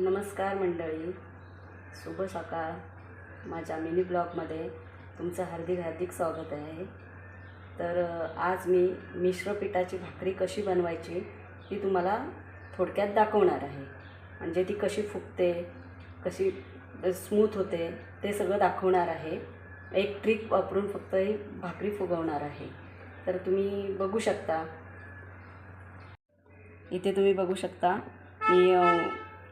नमस्कार मंडळी. शुभ सकाळ. माझ्या मिनी ब्लॉगमध्ये तुमचं हार्दिक हार्दिक स्वागत आहे. तर आज मी मिश्र पिठाची भाकरी कशी बनवायची ती तुम्हाला थोडक्यात दाखवणार आहे. म्हणजे ती कशी फुगते कशी स्मूथ होते ते सगळं दाखवणार आहे. एक ट्रिक वापरून फक्त ही भाकरी फुगवणार आहे. तर तुम्ही बघू शकता. इथे तुम्ही बघू शकता. मी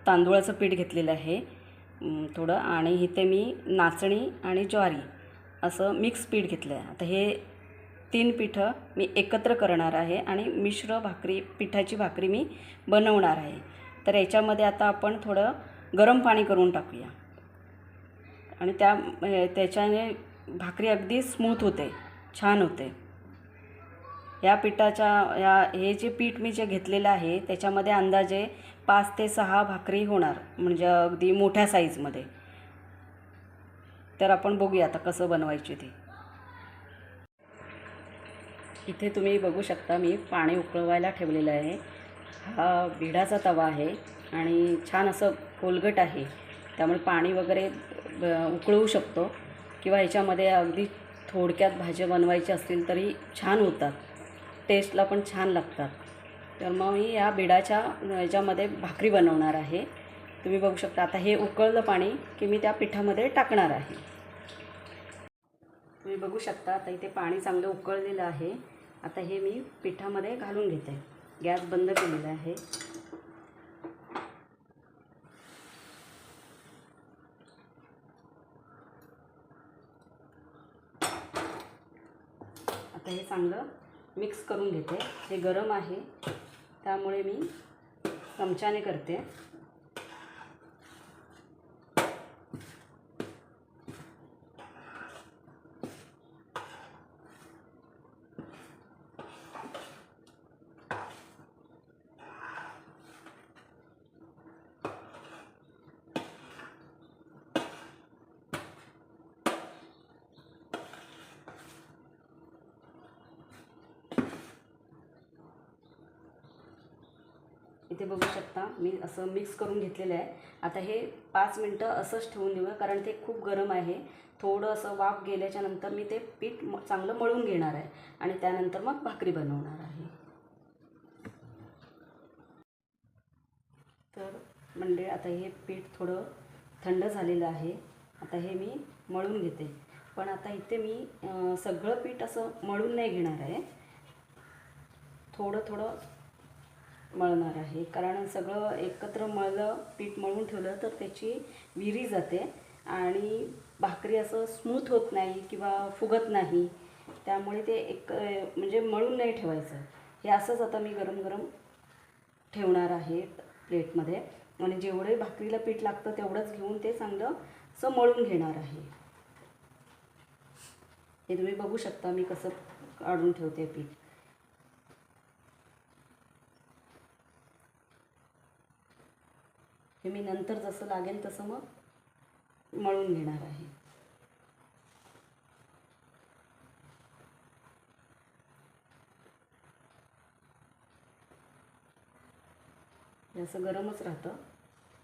तांदूळाचं पीठ घेतलेलं आहे. थोडं. आणि इथे मी नाचणी आणि ज्वारी असं मिक्स पीठ घेतलं आहे आता हे तीन पिठं मी एकत्र करणार आहे आणि मिश्र भाकरी पिठाची भाकरी मी बनवणार आहे. तर याच्यामध्ये आता आपण थोडं गरम पाणी करून टाकूया. आणि त्या त्याच्याने भाकरी अगदी स्मूथ होते. छान होते. या पिठाच्या या हे जे पीठ मी जे घेतलेलं आहे त्याच्यामध्ये अंदाजे पाच ते सहा भाकरी होणार म्हणजे अगदी मोठ्या साईजमध्ये. तर आपण बघूया आता कसं बनवायची ते. इथे तुम्ही बघू शकता मी पाणी उकळवायला ठेवलेलं आहे. हा भिडाचा तवा आहे आणि छान असं कोलगट आहे. त्यामुळे पाणी वगैरे उकळवू शकतो. किंवा ह्याच्यामध्ये अगदी थोडक्यात भाज्या बनवायच्या असतील तरी छान होतात. टेस्टला पण छान लागतात. तर मग मी या बिडाच्या याच्यामध्ये भाकरी बनवणार आहे. तुम्ही बघू शकता आता हे उकळलं पाणी की मी त्या पिठामध्ये टाकणार आहे. तुम्ही बघू शकता आता इथे पाणी चांगलं उकळलेलं आहे. आता हे मी पिठामध्ये घालून घेते. गॅस बंद केलेला आहे. आता हे चांगलं मिक्स करून घेते. हे गरम आहे. त्यामुळे मी चमच्याने करते. इथे बघू शकता. मी असं मिक्स करून घेतलेलं आहे. आता हे पाच मिनटं असंच ठेवून देऊया कारण ते खूप गरम आहे. थोडं असं वाफ गेल्याच्यानंतर मी ते पीठ म- चांगलं मळून घेणार आहे. आणि त्यानंतर मग भाकरी बनवणार आहे. तर म्हणजे आता हे पीठ थोडं थंड झालेलं आहे. आता हे मी मळून घेते. पण आता इथे मी सगळं पीठ असं मळून नाही घेणार आहे. थोडं थोडं मळणार आहे. कारण सगळं एकत्र मळलं पीठ मळून ठेवलं तर त्याची विरी जाते आणि भाकरी असं स्मूथ होत नाही किंवा फुगत नाही. त्यामुळे ते एक म्हणजे मळून नाही ठेवायचं. हे असंच आता मी गरम गरम ठेवणार आहे प्लेटमध्ये. आणि जेवढे भाकरीला पीठ लागतं तेवढंच घेऊन ते चांगलं असं मळून घेणार आहे. हे तुम्ही बघू शकता मी कसं काढून ठेवते पीठ. हे मी नंतर जसं लागेल तसं मग मळून घेणार आहे. हे असं गरमच राहतं.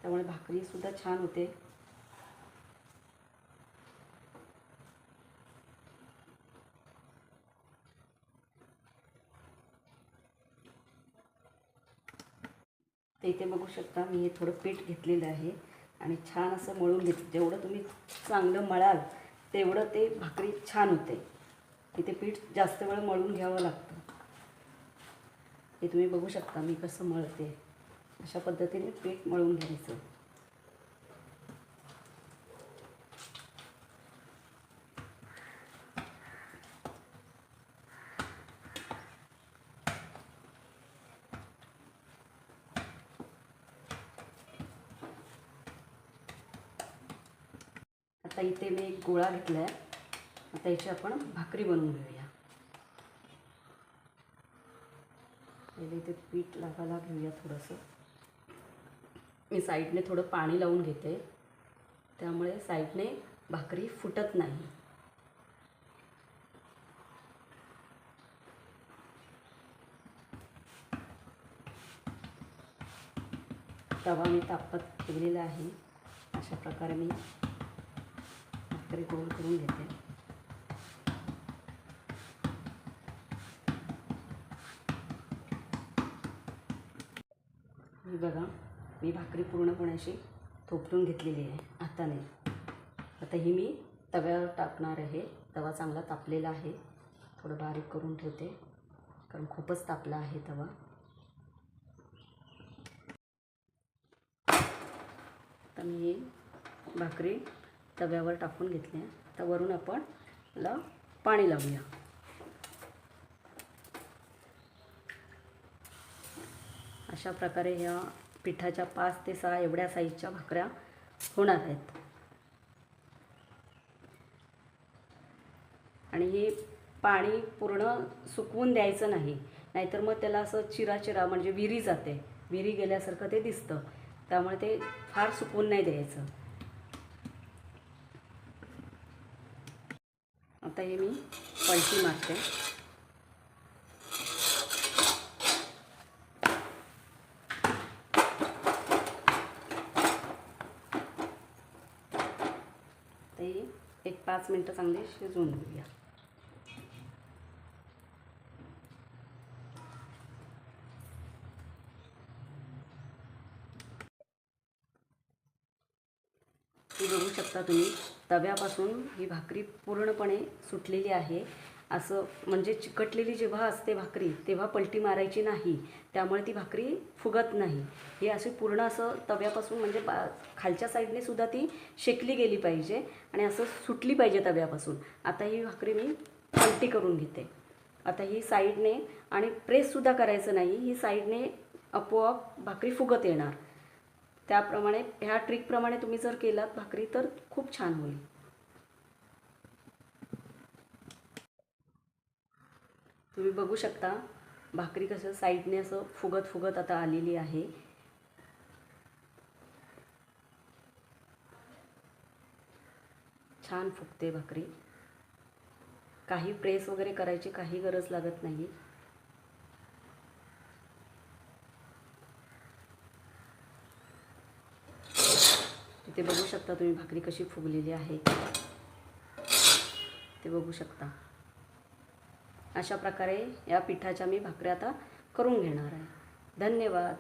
त्यामुळे भाकरीसुद्धा छान होते. ते इथे बघू शकता मी हे थोडं पीठ घेतलेलं आहे. आणि छान असं मळून घेतलं. जेवढं तुम्ही चांगलं मळाल तेवढं ते भाकरी छान होते. इथे पीठ जास्त वेळ मळून घ्यावं लागतं. हे तुम्ही बघू शकता मी कसं मळते. अशा पद्धतीने पीठ मळून घ्यायचं. आता इथे मी एक गोळा घेतला आहे आता याची आपण भाकरी बनवून घेऊया. पहिले इथे पीठ लावायला घेऊया थोडंसं. मी साईडने थोडं पाणी लावून घेते. त्यामुळे साईडने भाकरी फुटत नाही. तवा मी तापत ठेवलेला आहे. अशा प्रकारे मी भाकरी गोल करून घेते. ही बघा मी भाकरी पूर्णपणे अशी थोपटून घेतलेली आहे हाताने आता ही मी तव्यावर टाकणार आहे. तवा चांगला तापलेला आहे. थोडं बारीक करून ठेवते कारण खूपच तापला आहे तवा. आता मी भाकरी तव्यावर टाकून घेतले. आता वरून आपण ला पाणी लावूया. अशा प्रकारे ह्या पिठाच्या पाच ते सहा एवढ्या साईजच्या भाकऱ्या होणार आहेत. आणि हे पाणी पूर्ण सुकवून द्यायचं नाही नाहीतर मग त्याला असं चिरा चिरा म्हणजे विरी जाते. विरी गेल्यासारखं ते दिसतं. त्यामुळे ते फार सुकवून नाही द्यायचं. आता हे मी. पलटी मारते. एक पाच मिनटं चांगले शिजवून घेऊया. बघू शकता तुम्ही. तव्यापासून ही भाकरी पूर्णपणे सुटलेली आहे. असं म्हणजे चिकटलेली जेव्हा असते भाकरी तेव्हा पलटी मारायची नाही. त्यामुळे ती भाकरी फुगत नाही. हे अशी पूर्ण असं तव्यापासून म्हणजे बा खालच्या साईडने सुद्धा ती शेकली गेली पाहिजे आणि असं सुटली पाहिजे तव्यापासून. आता ही भाकरी मी पलटी करून घेते. आता ही साईडने आणि प्रेससुद्धा करायचं नाही. ही साईडने आपोआप भाकरी फुगत येणार. त्याप्रमाणे ह्या ट्रिकप्रमाणे तुम्ही जर केलात भाकरी तर खूप छान होईल. तुम्ही बघू शकता भाकरी कसं साईडने असं फुगत फुगत आता आलेली आहे. छान फुगते भाकरी. काही प्रेस वगैरे करायची काही गरज लागत नाही. इथे बघू शकता तुम्ही भाकरी कशी फुगलेली आहे. ते बघू शकता. अशा प्रकारे या पिठाच्या मी भाकऱ्या आता करून घेणार आहे. धन्यवाद.